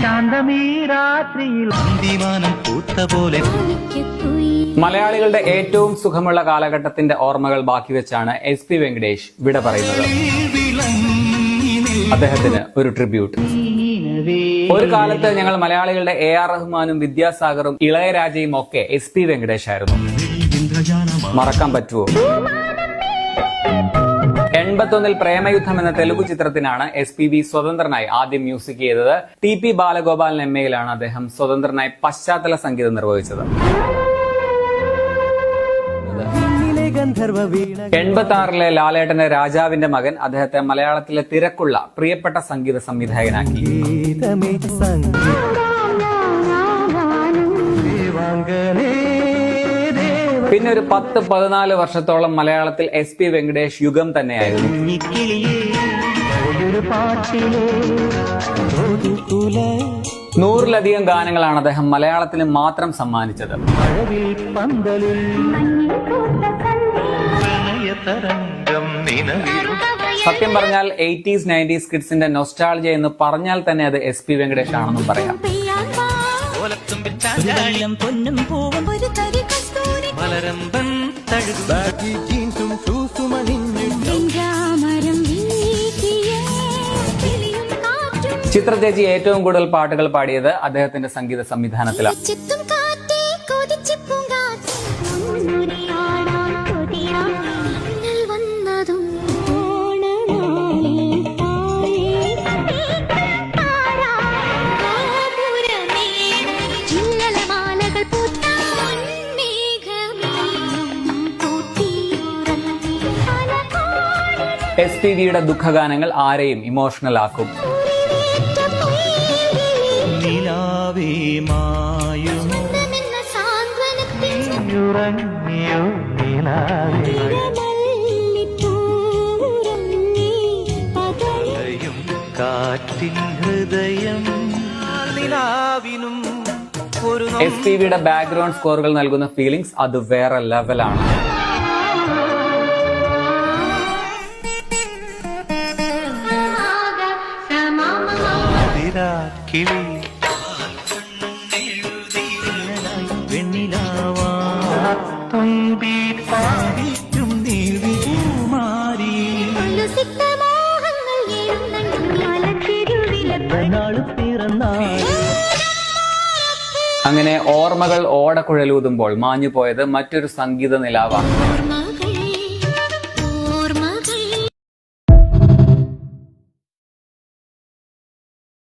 ശാന്തമീ രാത്രിയിൽ അന്തിമാനം പൂത്ത പോലെ. മലയാളികളുടെ ഏറ്റവും സുഖമുള്ള കാലഘട്ടത്തിന്റെ ഓർമ്മകൾ ബാക്കി വെച്ചാണ് എസ് പി വെങ്കടേഷ് വിട പറയുന്നത്. അദ്ദേഹത്തിന് ഒരു ട്രിബ്യൂട്ട് ഒരു കാലത്ത് ഞങ്ങൾ മലയാളികളുടെ എ ആർ റഹ്മാനും വിദ്യാസാഗറും ഇളയരാജയും ഒക്കെ എസ് പി വെങ്കടേഷ് ആയിരുന്നു. മറക്കാൻ പറ്റുമോ എൺപത്തൊന്നിൽ പ്രേമയുദ്ധം എന്ന തെലുഗു ചിത്രത്തിനാണ് എസ് പി ബി സ്വതന്ത്രനായി ആദ്യം മ്യൂസിക് ചെയ്തത്. ടി പി ബാലഗോപാലൻ എം എയിലാണ് അദ്ദേഹം സ്വതന്ത്രനായി പശ്ചാത്തല സംഗീതം നിർവഹിച്ചത്. എൺപത്തി ആറിലെ ലാലേട്ടന്റെ രാജാവിന്റെ മകൻ അദ്ദേഹത്തെ മലയാളത്തിലെ തിരക്കുള്ള പ്രിയപ്പെട്ട സംഗീത സംവിധായകനാക്കി. ഗീതമേ സംഗീതം. പിന്നെ ഒരു പത്ത് പതിനാല് വർഷത്തോളം മലയാളത്തിൽ എസ് പി വെങ്കടേഷ് യുഗം തന്നെയായിരുന്നു. നൂറിലധികം ഗാനങ്ങളാണ് അദ്ദേഹം മലയാളത്തിന് മാത്രം സമ്മാനിച്ചത്. സത്യം പറഞ്ഞാൽ എയ്റ്റീസ് നയന്റീസ് കിഡ്സിന്റെ നൊസ്റ്റാൾജിയ എന്ന് പറഞ്ഞാൽ തന്നെ അത് എസ് പി വെങ്കടേഷ് ആണെന്നും പറയാം. വെള്ളം പൊന്നും പൂവും ഒരു തരി കസ്തൂരി മലരമ്പൻ തഴുകും. ജീൻസും ഷൂസും ചിത്ര ചേച്ചി ഏറ്റവും കൂടുതൽ പാട്ടുകൾ പാടിയത് അദ്ദേഹത്തിന്റെ സംഗീത സംവിധാനത്തിലാണ് എസ് പി വിയുടെ ദുഃഖഗാനങ്ങൾ ആരെയും ഇമോഷണൽ ആക്കും. കാറ്റിൻ ഹൃദയം നിലാവിനും ഒരു എസ് പി വിയുടെ ബാക്ക്ഗ്രൗണ്ട് സ്കോറുകൾ നൽകുന്ന ഫീലിംഗ്സ് അത് വേറെ ലെവലാണ് കിളി. പാടിക്കും പിറന്നാൾ. അങ്ങനെ ഓർമ്മകൾ ഓടക്കുഴലൂതുമ്പോൾ മാഞ്ഞു പോയത് മറ്റൊരു സംഗീത നിലാവാണ്.